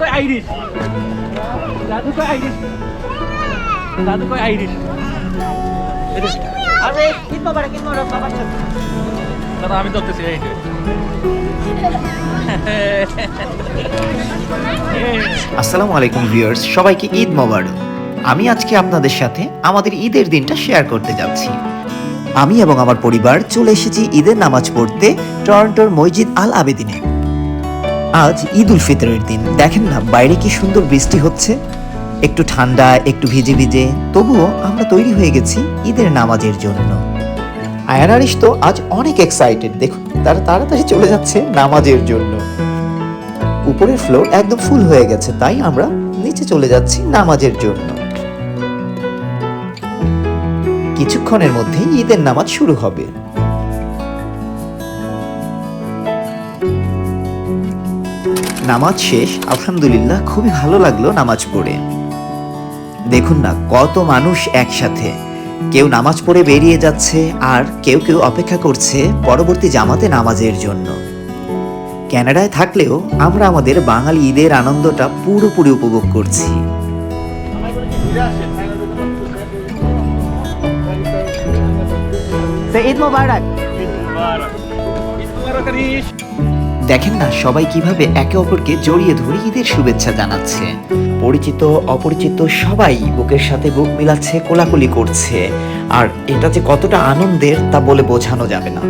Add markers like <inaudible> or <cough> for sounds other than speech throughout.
কয় আইরিশ? কয় আইরিশ? কয় আইরিশ? আরে মোবারক বাবার দাদা, আমি ধরতেছি, এই আসসালামু আলাইকুম, ভিউয়ার্স। সবাইকে ঈদ মোবারক। আমি আজকে আপনাদের সাথে আমাদের ঈদের দিনটা শেয়ার করতে যাচ্ছি। আমি এবং আমার পরিবার চলে এসেছি ঈদের নামাজ পড়তে টরন্টোর মসজিদ আল আবেদিনে। আজ ঈদ উল ফিতরের দিন। দেখেন না, বাইরে কি সুন্দর বৃষ্টি হচ্ছে? একটু ঠান্ডা, একটু ভিজে ভিজে। তবুও আমরা তৈরি হয়ে গেছি ঈদের নামাজের জন্য। আয়ান আরিশ তো আজ অনেক এক্সাইটেড দেখুন, তারা তাড়াতাড়ি চলে যাচ্ছে নামাজের জন্য। উপরের ফ্লোর একদম ফুল হয়ে গেছে, তাই আমরা নিচে চলে যাচ্ছি নামাজের জন্য। কিছুক্ষণের মধ্যেই ঈদের নামাজ শুরু হবে। নামাজ শেষ আলহামদুলিল্লাহ খুবই ভালো লাগল নামাজ পড়ে। দেখুন না কত মানুষ একসাথে। কেউ নামাজ পড়ে বেরিয়ে যাচ্ছে আর কেউ কেউ অপেক্ষা করছে পরবর্তী জামাতে নামাজের জন্য। ক্যানাডায় থাকলেও আমরা আমাদের বাঙালি ঈদের আনন্দটা পুরোপুরি উপভোগ করছি। ঈদ মোবারক। দেখেন না সবাই কীভাবে একে অপরকে জড়িয়ে ধরে ঈদের শুভেচ্ছা জানাচ্ছে। পরিচিত অপরিচিত সবাই বুকের সাথে বুক মিলাচ্ছে কোলাকুলি করছে। আর এটা যে কতটা আনন্দের তা বলে বোঝানো যাবে না।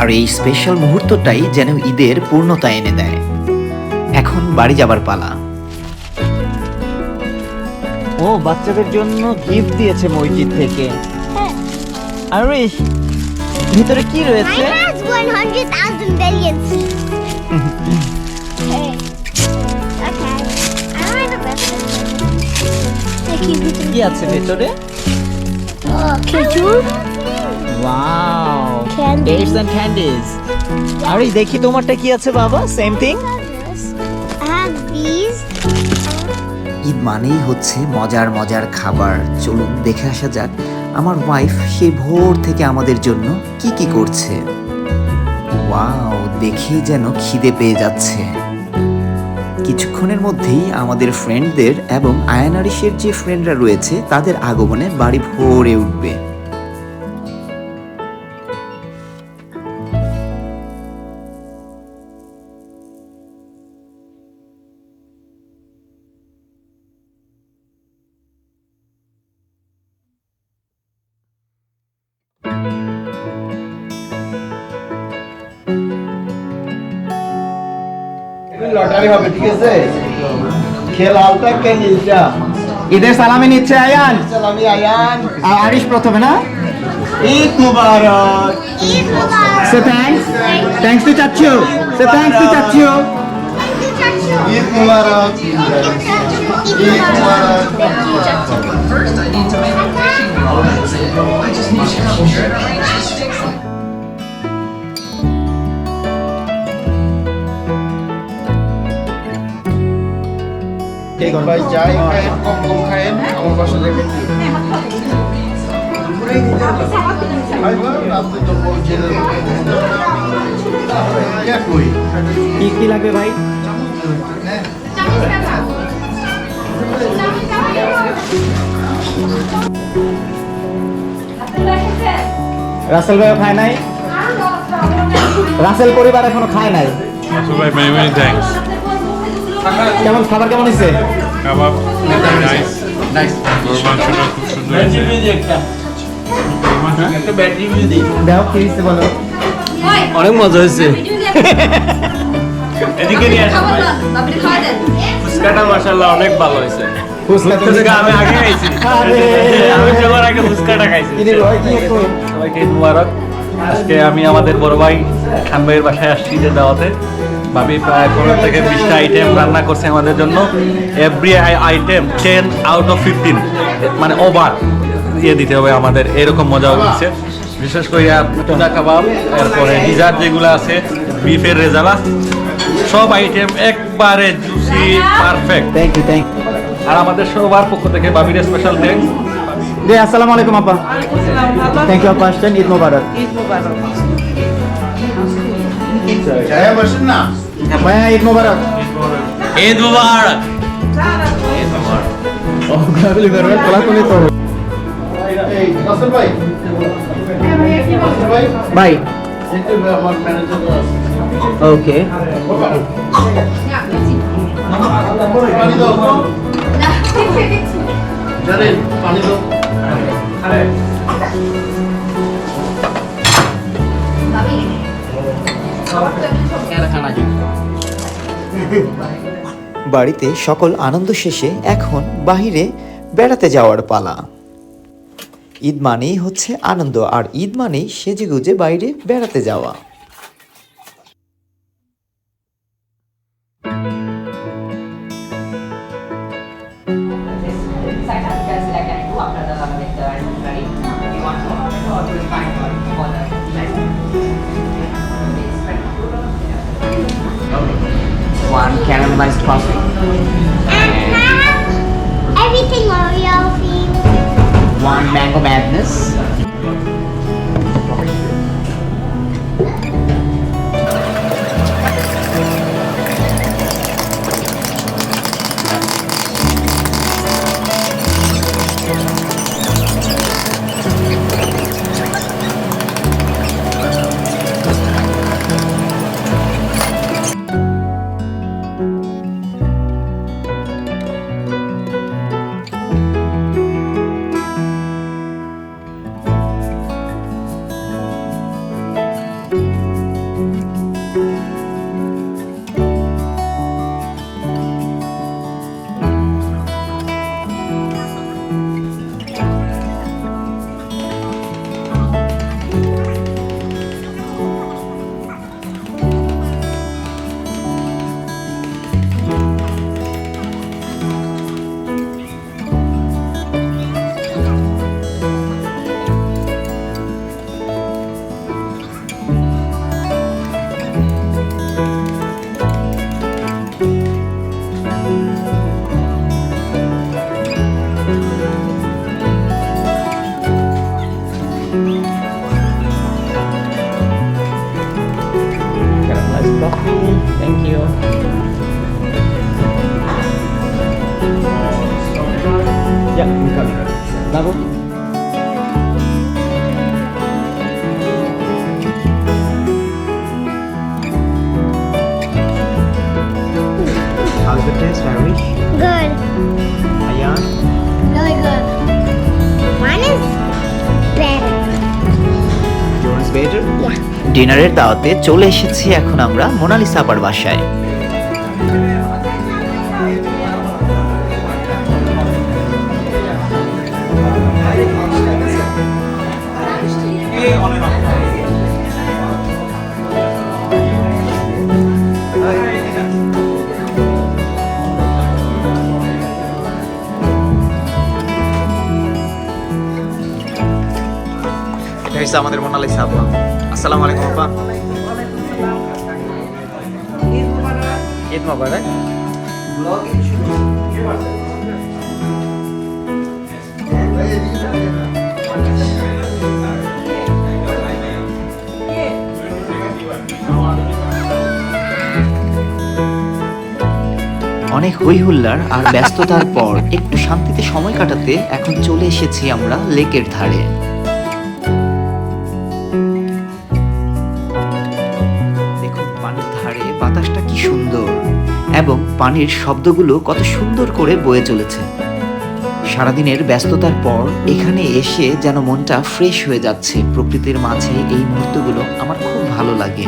আর এই স্পেশাল মুহূর্তটাই যেন ঈদের পূর্ণতা এনে দেয়। এখন বাড়ি যাবার পালা। ও বাচ্চাদের জন্য গিফট দিয়েছে মসজিদ থেকে। আরে ভিতরে কি রয়েছে? 100,000 billion. <laughs> Okay. I don't have a কি আছে ভেতরে খেজুর ওয়াও. ডেটস এন্ড ক্যান্ডিজ আরে দেখি তোমারটা কি আছে বাবা? Same thing I have these. Eid মানেই হচ্ছে মজার মজার খাবার। চলুন দেখে আসা যাক আমার ওয়াইফ সেই ভোর থেকে আমাদের জন্য কি কি করছে। ওয়াও, দেখেই যেন খিদে পেয়ে যাচ্ছে। কিছুক্ষণের মধ্যেই আমাদের ফ্রেন্ডদের এবং আয়নারিশের যে ফ্রেন্ডরা রয়েছে, তাদের আগমনে বাড়ি ভরে উঠবে। লটারি হবে ঠিক আছে খেল আলটা কে নীলটা ঈদের সালামি নিচ্ছে আয়ান সালামি আয়ান আর আরিশ প্রথমে না ঈদ মুবারক Eid Mubarak. Say thanks thanks to চাচ্ছু say thanks to চাচ্ছু Eid Mubarak Eid Mubarak First, I need to make a fishing rod. That's it. I just need to help generate ভাই, যাই। কম কম খায়েন আমার কি কি লাগবে ভাই? রাসেল ভাইও খায় নাই? রাসেল পরিবার এখনও খায় নাই? like many many thanks. কেমন খাবার কেমন হয়েছে? Kebab, nice. Nice. মাংসটা খুব সুন্দর দাও কি বলো? অনেক মজা হয়েছে। এদিকে নিয়ে ফুচকাটা মাশাআল্লাহ অনেক ভালো হয়েছে। তো ফুচকা আমি আগে খাইছি। আমি সবার আগে ফুচকাটা খাইছি। সবাইকে মুবারক। আজকে আমি আমাদের বড় ভাই খান ভাইয়ের বাসায় আসছি যে দাওয়াতে। ভাবি প্রায় পনেরো থেকে বিশটা আইটেম রান্না করছে আমাদের জন্য। Every item ten out of fifteen মানে ওভার ইয়ে দিতে হবে আমাদের এরকম মজা হচ্ছে। বিশেষ করে টুনা কাবাব এরপরে ডিজার্ট যেগুলো আছে বিফের রেজালা সব আইটেম একবারে juicy perfect thank you thank you আর আমাদের সবার পক্ষ থেকে বাবির স্পেশাল থ্যাঙ্কস জি আসসালামু আলাইকুম আপা। থ্যাংক ইউ আপা আসছেন ঈদ মোবারক। যায় বসেন ভাইয়া ঈদ মোবারক। ঈদ মুবারক। ঈদ মুবারক। এই নাসর ভাই নাসর ভাই ভাই। ওকে। পানি দাও জানেন পানি দাও বাড়িতে সকল আনন্দ শেষে এখন বাহিরে বেড়াতে যাওয়ার পালা। ঈদ মানেই হচ্ছে আনন্দ, আর ঈদ মানেই সেজেগুজে বাইরে বেড়াতে যাওয়া। Nice coffee. ডিনারের দাওয়াতে চলে এসেছি এখন আমরা মোনালিসা আপার বাসায় আমাদের মোনালিসা আপা। আসসালামু আলাইকুম, আপা। অনেক হই হুল্লার আর ব্যস্ততার পর একটু শান্তিতে সময় কাটাতে এখন চলে এসেছি আমরা লেকের ধারে। এবং পানির শব্দগুলো কত সুন্দর করে বয়ে চলেছে। সারাদিনের ব্যস্ততার পর এখানে এসে যেন মনটা ফ্রেশ হয়ে যাচ্ছে। প্রকৃতির মাঝে এই মুহূর্তগুলো আমার খুব ভালো লাগে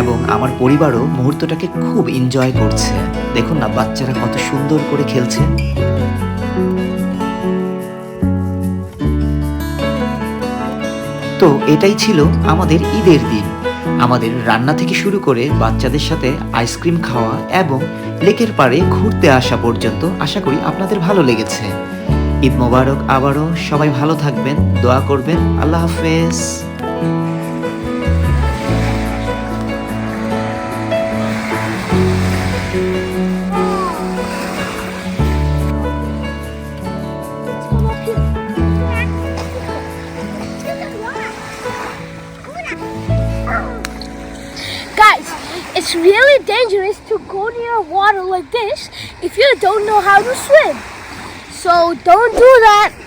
এবং আমার পরিবারও মুহূর্তটাকে খুব এনজয় করছে। দেখুন না, বাচ্চারা কত সুন্দর করে খেলছে। তো এটাই ছিল আমাদের ঈদের দিন। আমাদের রান্না থেকে শুরু করে বাচ্চাদের সাথে আইসক্রিম খাওয়া এবং লেকের পাড়ে ঘুরতে আসা পর্যন্ত আশা করি আপনাদের ভালো লেগেছে। ঈদ মোবারক আবারও সবাই ভালো থাকবেন, দোয়া করবেন। আল্লাহ হাফেজ। It's really dangerous to go near water like this if you don't know how to swim. So don't do that